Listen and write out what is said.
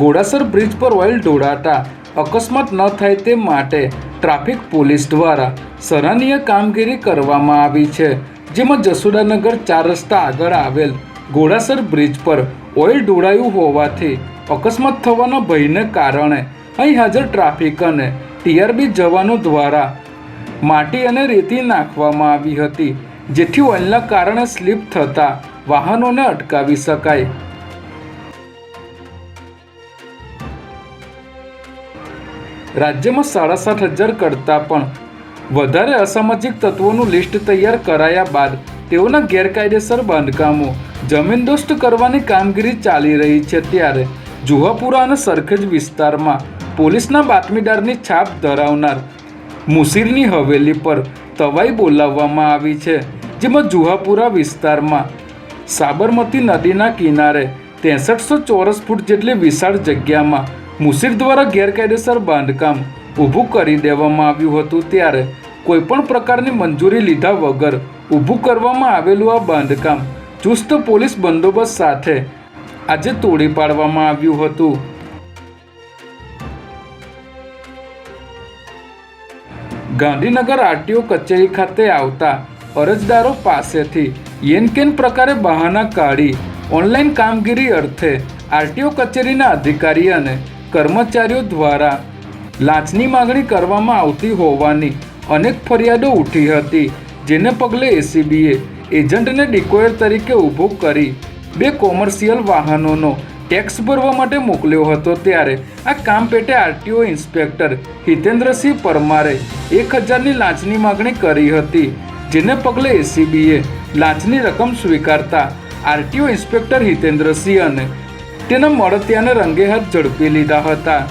Ghodasar bridge પર oil ઢોળાતા અકસ્માત ન થાય તે માટે ટ્રાફિક પોલીસ દ્વારા સરાહનીય કામગીરી કરવામાં આવી છે, જેમાં જસોદાનગર ચાર રસ્તા આગળ આવેલ ઘોડાસર બ્રિજ પર ઓઇલ ઢોળાયું હોવાથી અકસ્માત થવાના ભયને કારણે અહીં હાજર ટ્રાફિક અને ટીઆરબી જવાનો દ્વારા માટી અને રેતી નાખવામાં આવી હતી, જેથી ઓઇલના કારણે સ્લીપ થતા વાહનોને અટકાવી શકાય. રાજ્યમાં સાડા સાત હજાર કરતાં પણ વધારે અસામાજિક તત્વોનું લિસ્ટ તૈયાર કરાયા બાદ તેઓના ગેરકાયદેસર બાંધકામો જમીનદોસ્ત કરવાની કામગીરી ચાલી રહી છે ત્યારે જુહાપુરા અને સરખેજ વિસ્તારમાં પોલીસના બાતમીદારની છાપ ધરાવનાર મુસીરની હવેલી પર તવાઈ બોલાવવામાં આવી છે, જેમાં જુહાપુરા વિસ્તારમાં સાબરમતી નદીના કિનારે ત્રેસઠસો ચોરસ ફૂટ જેટલી વિશાળ જગ્યામાં મુસીર દ્વારા ગેરકાયદેસર બાંધકામ ઊભું કરી દેવામાં આવ્યું હતું ત્યારે કોઈપણ પ્રકારની મંજૂરી લીધા વગર ઊભું કરવામાં આવેલું આ બાંધકામ ચુસ્ત પોલીસ બંદોબસ્ત સાથે આજે તોડી પાડવામાં આવ્યું હતું. ગાંધીનગર આરટીઓ કચેરી ખાતે આવતા અરજદારો પાસેથી યેનકેન પ્રકારે બહાના કાઢી ઓનલાઈન કામગીરી અર્થે આરટીઓ કચેરીના અધિકારી અને કર્મચારીઓ દ્વારા લાંચની માગણી કરવામાં આવતી હોવાની અનેક ફરિયાદો ઉઠી હતી, જેને પગલે એસીબીએ એજન્ટને ડિકોયર તરીકે ઊભો કરી બે કોમર્શિયલ વાહનોનો ટેક્સ ભરવા માટે મોકલ્યો હતો ત્યારે આ કામ પેટે આરટીઓ ઇન્સ્પેક્ટર હિતેન્દ્રસિંહ પરમારે એક હજારની લાંચની માગણી કરી હતી, જેને પગલે એસીબીએ લાંચની રકમ સ્વીકારતા આરટીઓ ઇન્સ્પેક્ટર હિતેન્દ્રસિંહ અને તેના મળતિયાને રંગે હાથ ઝડપી લીધા હતા.